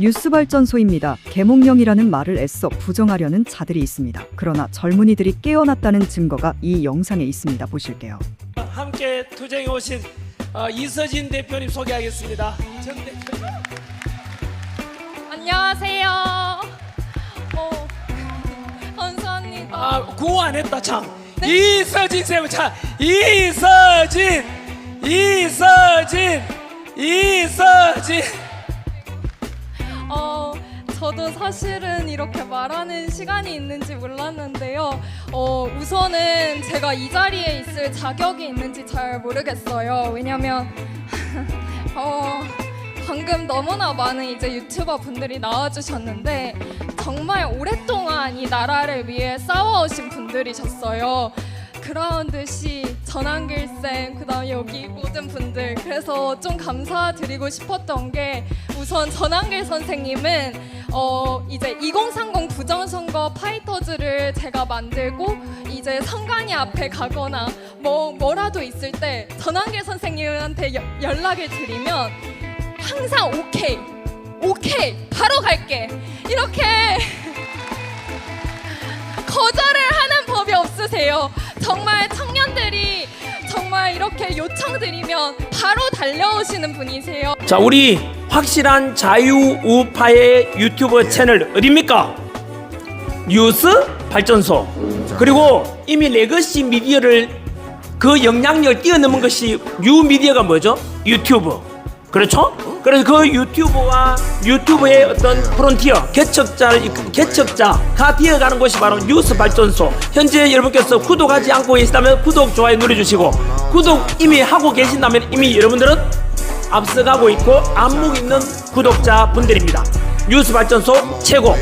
뉴스발전소입니다. 개몽령이라는 말을 애써 부정하려는 자들이 있습니다. 그러나 젊은이들이 깨어났다는 증거가 이 영상에 있습니다. 보실게요. 함께 투쟁해 오신 어, 이서진 대표님 소개하겠습니다. 전 대표님. 안녕하세요. 어, 감사합니다. 아 구호 안 했다 참. 이서진 쌤, 자 이서진, 이서진, 이서진. 어, 저도 사실은 이렇게 말하는 시간이 있는지 몰랐는데요. 어, 우선은 제가 이 자리에 있을 자격이 있는지 잘 모르겠어요. 왜냐면 어, 방금 너무나 많은 이제 유튜버 분들이 나와주셨는데 정말 오랫동안 이 나라를 위해 싸워오신 분들이셨어요. 그런 듯이 전한길 쌤, 그 다음 여기 모든 분들. 그래서 좀 감사드리고 싶었던 게 우선 전한길 선생님은 어 이제 2030 부정선거 파이터즈를 제가 만들고 이제 선관위 앞에 가거나 뭐 뭐라도 있을 때 전한길 선생님한테 여- 연락을 드리면 항상 오케이 오케이 바로 갈게. 이렇게 정말 청년들이 정말 이렇게 요청드리면 바로 달려오시는 분이세요. 자 우리 확실한 자유우파의 유튜브 채널 어딥니까? 뉴스 발전소 그리고 이미 레거시 미디어를 그 영향력을 뛰어넘은 것이 뉴 미디어가 뭐죠? 유튜브 그렇죠? 그래서 그 유튜브와 유튜브의 어떤 프론티어 개척자를 이끌- 개척자가 되어가는 곳이 바로 뉴스 발전소 현재 여러분께서 구독하지 않고 계시다면 구독 좋아요 눌러주시고 구독 이미 하고 계신다면 이미 여러분들은 앞서가고 있고 안목 있는 구독자 분들입니다. 뉴스 발전소 최고